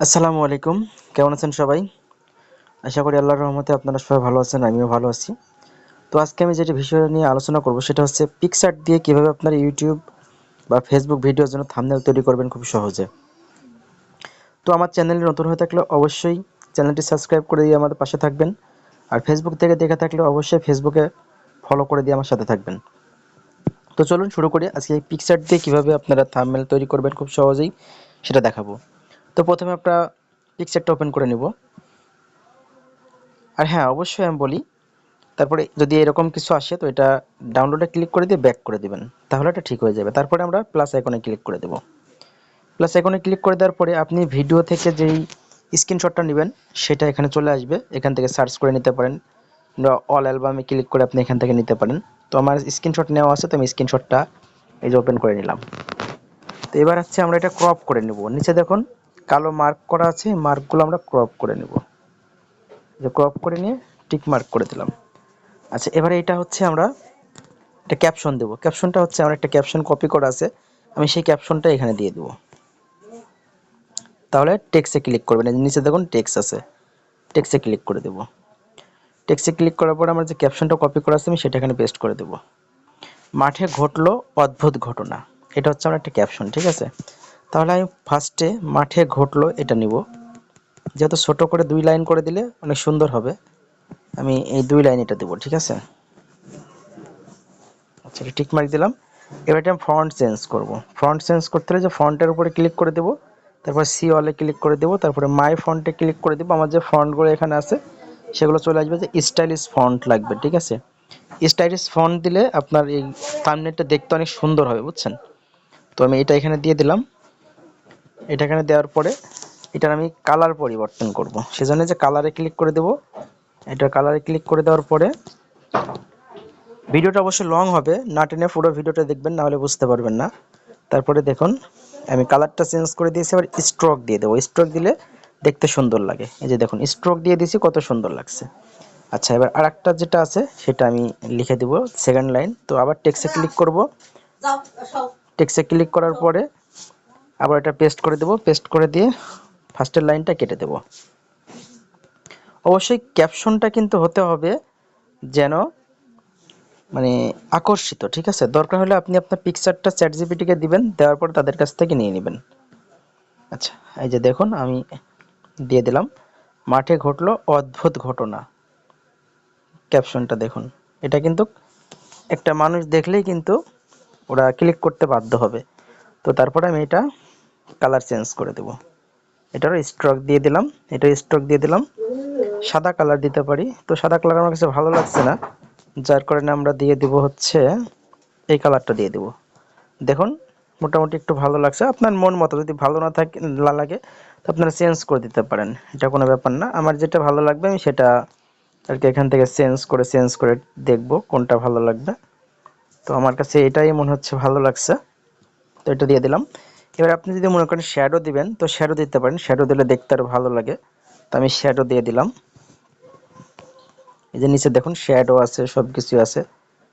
আসসালামু আলাইকুম। কেমন আছেন সবাই? আশা করি আল্লাহর রহমতে আপনারা সবাই ভালো আছেন, আমিও ভালো আছি। তো আজকে আমি যেটা বিষয় নিয়ে আলোচনা করব সেটা হচ্ছে পিকচার দিয়ে কীভাবে আপনার ইউটিউব বা ফেসবুক ভিডিওর জন্য থাম্বনেল তৈরি করবেন খুব সহজে। তো আমার চ্যানেলে নতুন হয়ে থাকলে অবশ্যই চ্যানেলটি সাবস্ক্রাইব করে দিয়ে আমাদের পাশে থাকবেন। আর ফেসবুক থেকে দেখে থাকলে অবশ্যই ফেসবুকে ফলো করে দিয়ে আমার সাথে থাকবেন। তো চলুন শুরু করি। আজকে এই পিকচার দিয়ে কীভাবে আপনারা থাম্বনেল তৈরি করবেন খুব সহজেই সেটা দেখাবো। তো প্রথমে আমরা পিকচারটা ওপেন করে নিব। আর হ্যাঁ অবশ্যই আমি বলি, তারপরে যদি এরকম কিছু আসে, তো এটা ডাউনলোডে ক্লিক করে দিয়ে ব্যাক করে দেবেন, তাহলে এটা ঠিক হয়ে যাবে। তারপরে আমরা প্লাস আইকনে ক্লিক করে দেব। প্লাস আইকনে ক্লিক করে দেওয়ার পরে আপনি ভিডিও থেকে যেই স্ক্রিনশটটা নেবেন, সেটা এখানে চলে আসবে। এখান থেকে সার্চ করে নিতে পারেন অল অ্যালবামে ক্লিক করে আপনি এখান থেকে নিতে পারেন। তো আমার স্ক্রিনশট নেওয়া আছে, তো আমি স্ক্রিনশটটা এই যে ওপেন করে নিলাম। তো এবার হচ্ছে আমরা এটা ক্রপ করে নেব। নিচে দেখুন কালো মার্ক করা আছে মার্কগুলো আমরা ক্রপ করে নেব। যে ক্রপ করে নিয়ে টিক মার্ক করে দিলাম। আচ্ছা এবারে এটা হচ্ছে আমরা একটা ক্যাপশন দেবো। ক্যাপশনটা হচ্ছে, আমার একটা ক্যাপশন কপি করা আছে, আমি সেই ক্যাপশনটা এখানে দিয়ে দেবো। তাহলে টেক্সে ক্লিক করবেন নিচে দেখুন টেক্স আছে টেক্সে ক্লিক করে দেবো। টেক্সে ক্লিক করার পর আমার যে ক্যাপশনটা কপি করা আছে, আমি সেটা এখানে পেস্ট করে দেবো। মাঠে ঘটলো অদ্ভুত ঘটনা। এটা হচ্ছে আমার একটা ক্যাপশন ঠিক আছে? তাহলে আমি ফার্স্টে মাঠে ঘটলো এটা নিব। যেহেতু ছোট করে দুই লাইন করে দিলে অনেক সুন্দর হবে। আমি এই দুই লাইন এটা দেবো, ঠিক আছে? আচ্ছা এটা টিক মার্ক দিলাম। এবার এটা ফন্ট চেঞ্জ করব। ফ্রন্ট চেঞ্জ করতে হলে যে ফ্রন্টের উপরে ক্লিক করে দেবো, তারপর সি অলে ক্লিক করে দেবো, তারপরে মাই ফন্টে ক্লিক করে দেবো। আমার যে ফন্টগুলো এখানে আছে, সেগুলো চলে আসবে যে স্টাইলিশ ফন্ট লাগবে, ঠিক আছে? স্টাইলিশ ফন্ট দিলে আপনার এই থাম্বনেলটা দেখতে অনেক সুন্দর হবে, বুঝছেন? তো আমি এটা এখানে দিয়ে দিলাম। এটা এখানে দেওয়ার পরে এটার আমি কালার পরিবর্তন করব। সেজন্য যে কালারে ক্লিক করে দেব এটা কালারে ক্লিক করে দেওয়ার পরে ভিডিওটা অবশ্যই লং হবে না টেনে পুরো ভিডিওটা দেখবেন না হলে বুঝতে পারবেন না। তারপরে দেখুন আমি কালারটা চেঞ্জ করে দিয়েছি আবার স্ট্রোক দিয়ে দেবো। স্ট্রোক দিলে দেখতে সুন্দর লাগে। এই যে দেখুন স্ট্রোক দিয়ে দিয়েছি কত সুন্দর লাগছে। আচ্ছা এবার আরেকটা যেটা আছে সেটা আমি লিখে দেব সেকেন্ড লাইন তো আবার টেক্সে ক্লিক করব। টেক্সে ক্লিক করার পরে আবার এটা পেস্ট করে দেব পেস্ট করে দিয়ে ফার্স্টের লাইনটা কেটে দেব। অবশ্যই ক্যাপশনটা কিন্তু হতে হবে যেন মানে আকর্ষিত, ঠিক আছে? দরকার হলে আপনি আপনার পিকচারটা চ্যাট জিপিটিকে দিবেন, দেওয়ার পর তাদের কাছ থেকে নিয়ে নেবেন। আচ্ছা এই যে দেখুন, আমি দিয়ে দিলাম। মাঠে ঘটলো অদ্ভুত ঘটনা। ক্যাপশনটা দেখুন। এটা কিন্তু একটা মানুষ দেখলেই কিন্তু ওরা ক্লিক করতে বাধ্য হবে। তো তারপরে আমি এটা কালার চেঞ্জ করে দেব। এটারও স্ট্রোক দিয়ে দিলাম এটার স্ট্রোক দিয়ে দিলাম। সাদা কালার দিতে পারি। তো সাদা কালার আমার কাছে ভালো লাগছে না। যার কারণে আমরা দিয়ে দিব হচ্ছে, এই কালারটা দিয়ে দিব। দেখুন, মোটামুটি একটু ভালো লাগছে। আপনার মন মতো যদি ভালো না থাকে, না লাগে, তো আপনারা চেঞ্জ করে দিতে পারেন। এটা কোনো ব্যাপার না। আমার যেটা ভালো লাগবে, আমি সেটা আর কি এখান থেকে চেঞ্জ করে চেঞ্জ করে দেখব কোনটা ভালো লাগবে। তো আমার কাছে এটাই মনে হচ্ছে ভালো লাগছে। তো এটা দিয়ে দিলাম। এবার আপনি যদি মনে করেন শ্যাডো দিবেন, তো শ্যাডো দিতে পারেন। শ্যাডো দিলে দেখতে আরও ভালো লাগে। তো আমি শ্যাডো দিয়ে দিলাম। এই যে নিচে দেখুন শ্যাডো আছে সব কিছু আছে।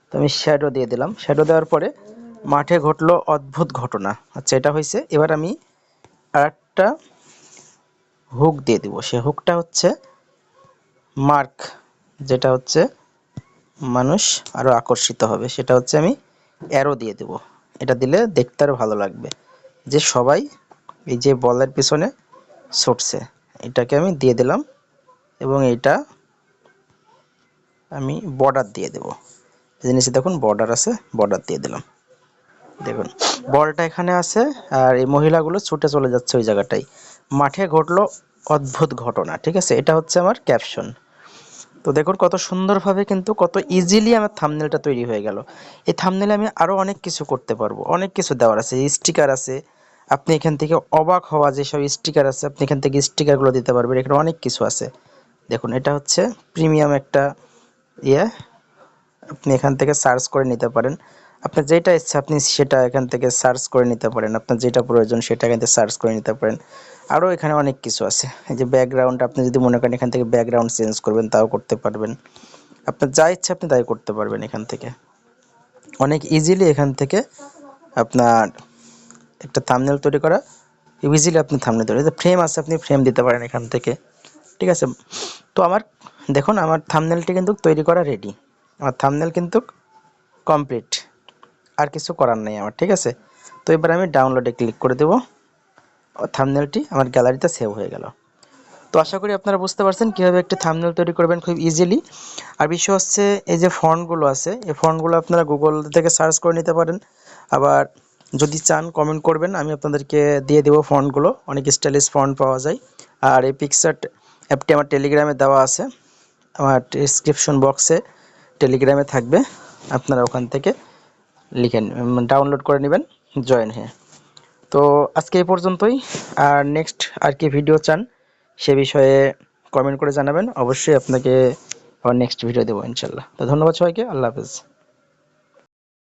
তো আমি শ্যাডো দিয়ে দিলাম। শ্যাডো দেওয়ার পরে মাঠে ঘটলো অদ্ভুত ঘটনা। আচ্ছা এটা হয়েছে এবার আমি আরেকটা হুক দিয়ে দিব। সে হুকটা হচ্ছে মার্ক যেটা হচ্ছে মানুষ আরও আকর্ষিত হবে। সেটা হচ্ছে আমি অ্যারো দিয়ে দেব। এটা দিলে দেখতে আরও ভালো লাগবে। যে সবাই এই যে বলের পিছনে ছুটছে, এটাকে আমি দিয়ে দিলাম এবং এটা আমি বর্ডার দিয়ে দেব। জিনিসে দেখুন বর্ডার আছে বর্ডার দিয়ে দিলাম। দেখুন, বলটা এখানে আছে আর এই মহিলাগুলো ছুটে চলে যাচ্ছে ওই জায়গাটাই মাঠে ঘটলো অদ্ভুত ঘটনা, ঠিক আছে? এটা হচ্ছে আমার ক্যাপশন তো দেখুন কত সুন্দরভাবে কিন্তু কত ইজিলি আমার থামনেলটা তৈরি হয়ে গেল। এই থামনেলে আমি আরও অনেক কিছু করতে পারব। অনেক কিছু দেওয়ার আছে স্টিকার আছে। আপনি এখান থেকে অবাক হওয়া যেসব স্টিকার আছে, আপনি এখান থেকে স্টিকারগুলো দিতে পারবেন। এখানে অনেক কিছু আছে। দেখুন, এটা হচ্ছে প্রিমিয়াম একটা ইয়ে। আপনি এখান থেকে সার্চ করে নিতে পারেন। আপনার যেটা ইচ্ছা, আপনি সেটা এখান থেকে সার্চ করে নিতে পারেন। আপনার যেটা প্রয়োজন, সেটা এখান থেকে সার্চ করে নিতে পারেন। আরও এখানে অনেক কিছু আছে। এই যে ব্যাকগ্রাউন্ড আপনি যদি মনে করেন এখান থেকে ব্যাকগ্রাউন্ড চেঞ্জ করবেন, তাও করতে পারবেন। আপনার যা ইচ্ছা, আপনি তাই করতে পারবেন এখান থেকে। অনেক ইজিলি এখান থেকে আপনার একটা থামনেল তৈরি করা। ইজিলি আপনি থামনেল তৈরি ফ্রেম আছে, আপনি ফ্রেম দিতে পারেন এখান থেকে। ঠিক আছে? তো আমার, দেখুন, আমার থামনেলটি কিন্তু তৈরি করা রেডি আমার থামনেল কিন্তু কমপ্লিট আর কিছু করার নেই আমার, ঠিক আছে? তো এবার আমি ডাউনলোডে ক্লিক করে দেবো। থামনেলটি আমার গ্যালারিতে সেভ হয়ে গেল। তো আশা করি আপনারা বুঝতে পারছেন কীভাবে একটি থামনেল তৈরি করবেন খুব ইজিলি আর বিষয় হচ্ছে, এই যে ফন্টগুলো আছে, এই ফন্টগুলো আপনারা গুগল থেকে সার্চ করে নিতে পারেন। আবার যদি চান কমেন্ট করবেন, আমি আপনাদেরকে দিয়ে দেবো ফন্টগুলো। অনেক স্টাইলিশ ফন্ট পাওয়া যায়। আর এই পিকচার অ্যাপটি আমার টেলিগ্রামে দেওয়া আছে। আমার ডিসক্রিপশন বক্সে টেলিগ্রামে থাকবে। আপনারা ওখান থেকে লিখে ডাউনলোড করে নেবেন জয়েন হ্যাঁ। তো আজকে এই পর্যন্তই। আর নেক্সট আর কি ভিডিও চান, সে বিষয়ে কমেন্ট করে জানাবেন। অবশ্যই আপনাকে নেক্সট ভিডিও দেবো, ইনশাল্লাহ। তো ধন্যবাদ সবাইকে, আল্লাহ হাফেজ।